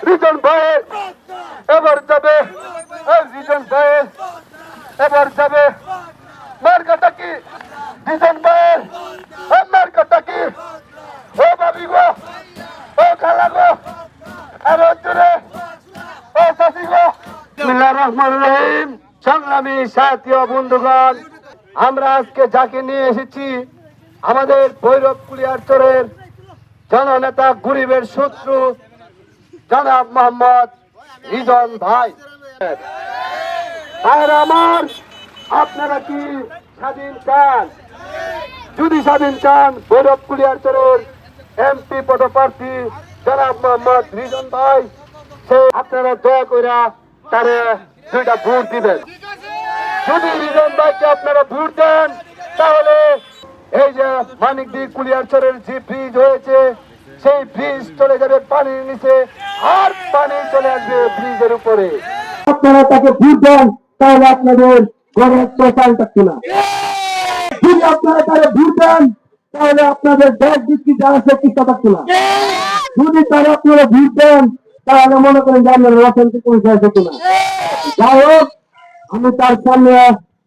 Reason ভাইয়ের এবার যাবে রিজন ভাইয়ের এবার যাবে মার্কাটা কি রিজন ভাইয়ের এই মার্কাটা কি ও বাবি গো ও খালা গো আর জোরে ও চাষি গো বিসমিল্লাহির রহমানির রহিম সংগ্রামী সাথী ও বন্ধুগণ, আমরা আজকে যাকে নিয়ে এসেছি আমাদের ভৈরব কুলিয়ারচরের জননেতা গরিবের শত্রু জনাব মোহাম্মদ রিজন ভাই। ভাইরা আমার, আপনারা কি স্বাধীন চান? যদি স্বাধীন চান, ভৈরব কুলিয়ারচরের এমপি পদপ্রার্থী জনাব মোহাম্মদ রিজন ভাই, সে আপনারা দয়া কইরা তারে দুইটা ভোট দিবেন। যদি রিজন ভাইকে আপনারা ভোট দেন, তাহলে এই যে মানিকদি কুলিয়ারচরের যে ব্রিজ হয়েছে, সেই ব্রিজ চলে যাবে পানির নিচে। আর পানি চলে আসবে ব্রিজের উপরে। আপনারা তাকে ভোট দেন, তাহলে আপনাদের ঘরের চোখাল থাকছে না যদি আপনারা তাকে ভোট দেন, তাহলে আপনাদের দেশ দিচ্ছি যারা সে চিন্তা না যদি তারা আপনারা ভোট দেন, তাহলে মনে করেন যে আপনারা রাজনৈতিক পরিচয় হতো না যাই হোক, আমি তার সামনে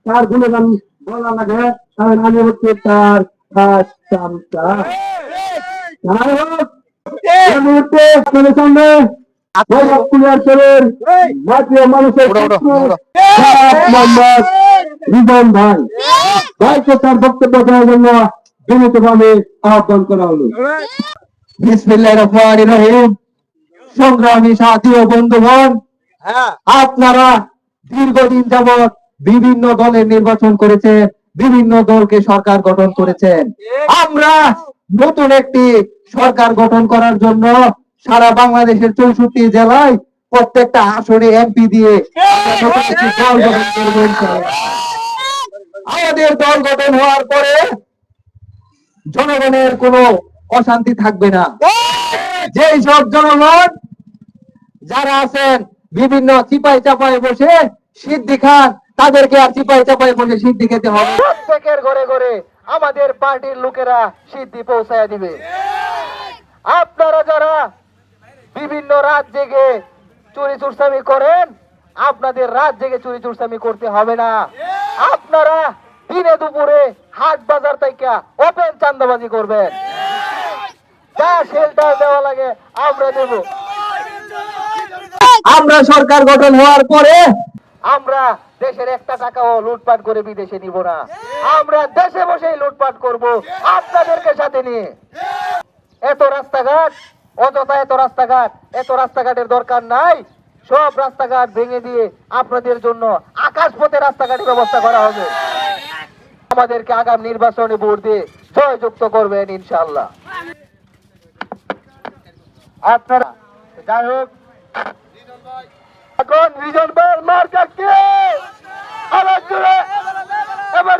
তার গুণগান বলা লাগে কারণ আমি হচ্ছে তার খাস চামচা। যাই হোক এই! মুহূর্তে আপনাদের সামনে জাতীয় মানুষের মোহাম্মদ রিজন ভাই। ভাইকে তার বক্তব্য দেওয়ার জন্য বিনীতভাবে আহ্বান করা হলো। বিসমিল্লাহির রহমানির রহিম। সংগ্রামী সাথী ও বন্ধুগণ আপনারা দীর্ঘদিন যাবৎ বিভিন্ন দলের নির্বাচন করেছে বিভিন্ন দলকে সরকার গঠন করেছেন। আমরা নতুন একটি সরকার গঠন করার জন্য সারা বাংলাদেশের চৌষট্টি জেলায় প্রত্যেকটা আসনে এমপি দিয়ে। আমাদের দল গঠন হওয়ার পরে জনগণের কোনো অশান্তি থাকবে না যেই সব জনগণ যারা আছেন, বিভিন্ন চিপাই চাপায় বসে সিদ্ধি খান তাদেরকে আর চিপাই চাপায় বসে সিদ্ধি খেতে হবে। প্রত্যেকের ঘরে ঘরে আমাদের পার্টির লোকেরা সিদ্ধি পৌঁছায় দিবে। আপনারা যারা বিভিন্ন রাত জেগে চুরি চুরসামি করেন আপনাদের রাত জেগে চুরি চুরসামি করতে হবে না। আপনারা দিনে দুপুরে হাট বাজার থেকে ওপেন চান্দাবাজি করবেন। যা শেল্টার দেওয়া লাগে আমরা দেবো। আমরা সরকার গঠন হওয়ার পরে আমরা দেশের একটা টাকাও লুটপাট করে বিদেশে নিব না। আমরা দেশে বসেই লুটপাট করব আপনাদেরকে সাথে নিয়ে। এত রাস্তাঘাট, অযথা এত রাস্তাঘাট, এত রাস্তাঘাটের দরকার নাই। সব রাস্তাঘাট ভেঙে দিয়ে আপনাদের জন্য আকাশ পথে রাস্তাঘাটের ব্যবস্থা করা হবে। আমাদেরকে আগাম নির্বাচনে ভোট দিয়ে জয়যুক্ত করবেন ইনশাল্লাহ আপনারা, যাই হোক। এখন রিজন ভাইয়ের মার্কা কে জুড়ে এবার